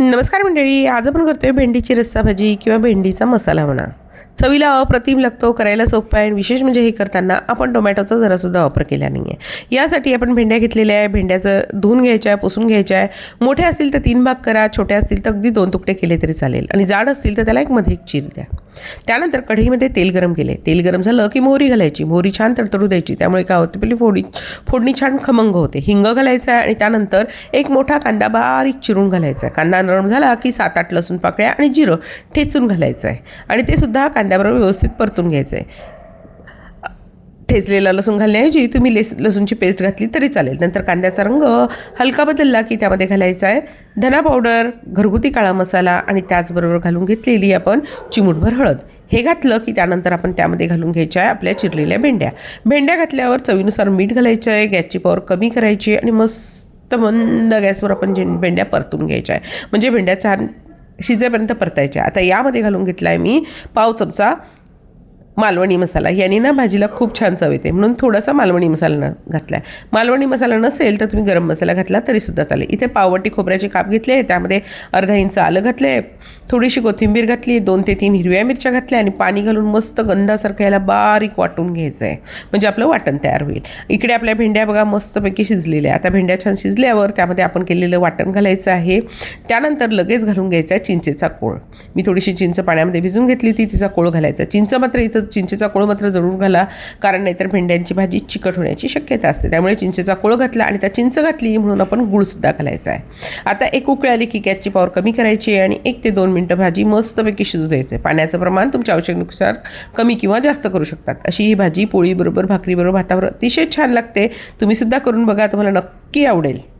नमस्कार मंडळी आज आपण करतोय भेंडीची रस्सा भाजी किंवा भेंडीचा मसाला म्हणा. चवीला अप्रतिम लागतो करायला सोपं आहे आणि विशेष म्हणजे हे करताना आपण टोमॅटोचा जरासुद्धा वापर केला नाही आहे यासाठी आपण भेंड्या घेतलेल्या आहे भेंड्याचं धुवून घ्यायच्या आहे पुसून घ्यायच्या आहे. मोठ्या असतील तर तीन भाग करा छोट्या असतील तर अगदी दोन तुकडे केले तरी चालेल. आणि जाड असतील तर त्याला एक मध्ये एक चीर द्या. त्यानंतर कढईमध्ये तेल गरम केले तेल गरम झालं की मोहरी घालायची. मोहरी छान तडतडू द्यायची. त्यामुळे काय होते पहिली फोडी फोडणी छान खमंग होते. हिंग घालायचं आहे आणि त्यानंतर एक मोठा कांदा बारीक चिरून घालायचा आहे. कांदा नरम झाला की सात आठ लसूण पाकळ्या आणि जिरं ठेचून घालायचं आहे. आणि ते सुद्धा कांद्याबरोबर व्यवस्थित परतून घ्यायचं आहे ठेचलेला लसूण घालण्याऐवजी तुम्ही लेस लसूणची पेस्ट घातली तरी चालेल. नंतर कांद्याचा रंग हलका बदलला की त्यामध्ये घालायचा आहे धना पावडर घरगुती काळा मसाला आणि त्याचबरोबर घालून घेतलेली आपण चिमूटभर हळद. हे घातलं की त्यानंतर आपण त्यामध्ये घालून घ्यायच्या आहे आपल्या चिरलेल्या भेंड्या. भेंड्या घातल्यावर चवीनुसार मीठ घालायचं आहे गॅसची पॉवर कमी करायची आणि मस्त मंद गॅसवर आपण जे भेंड्या परतून घ्यायच्या आहे म्हणजे भेंड्या छान शिजेपर्यंत परतायच्या आता यामध्ये घालून घेतला आहे मी पाव चमचा. मालवणी मसाला. याने ना भाजीला खूप छान चव येते. म्हणून थोडासा मालवणी मसाला न घातला आहे मालवणी मसाला नसेल तर तुम्ही गरम मसाला घातला तरीसुद्धा चालेल. इथे पाववटी खोबऱ्याचे काप घेतले त्यामध्ये अर्धा इंच आलं घातलं आहे थोडीशी कोथिंबीर घातली. दोन ते तीन हिरव्या मिरच्या घातल्या आणि पाणी घालून मस्त गंधासारखं याला बारीक वाटून घ्यायचं आहे म्हणजे आपलं वाटण तयार होईल. इकडे आपल्या भेंड्या बघा मस्तपैकी शिजलेल्या आहे आता भेंड्या छान शिजल्यावर त्यामध्ये आपण केलेलं वाटण घालायचं आहे. त्यानंतर लगेच घालून घ्यायचा आहे चिंचेचा कोळ. मी थोडीशी चिंच पाण्यामध्ये भिजून घेतली होती. तिचा कोळ घालायचा. चिंच मात्र इथं चिंचेचा कोळ मात्र जरूर घाला कारण नाहीतर भेंड्यांची भाजी चिकट होण्याची शक्यता असते. त्यामुळे चिंचेचा कोळ घातला आणि त्या चिंच घातली म्हणून आपण गुळसुद्धा घालायचा आहे. आता एक उकळी आली की गॅसची पॉवर कमी करायची आहे आणि एक ते दोन मिनटं भाजी मस्तपैकी शिजू द्यायचं आहे. पाण्याचं प्रमाण तुमच्या आवश्यकतेनुसार कमी किंवा जास्त करू शकतात. अशी ही भाजी पोळीबरोबर भाकरीबरोबर भाताबरोबर अतिशय छान लागते. तुम्हीसुद्धा करून बघा तुम्हाला नक्की आवडेल.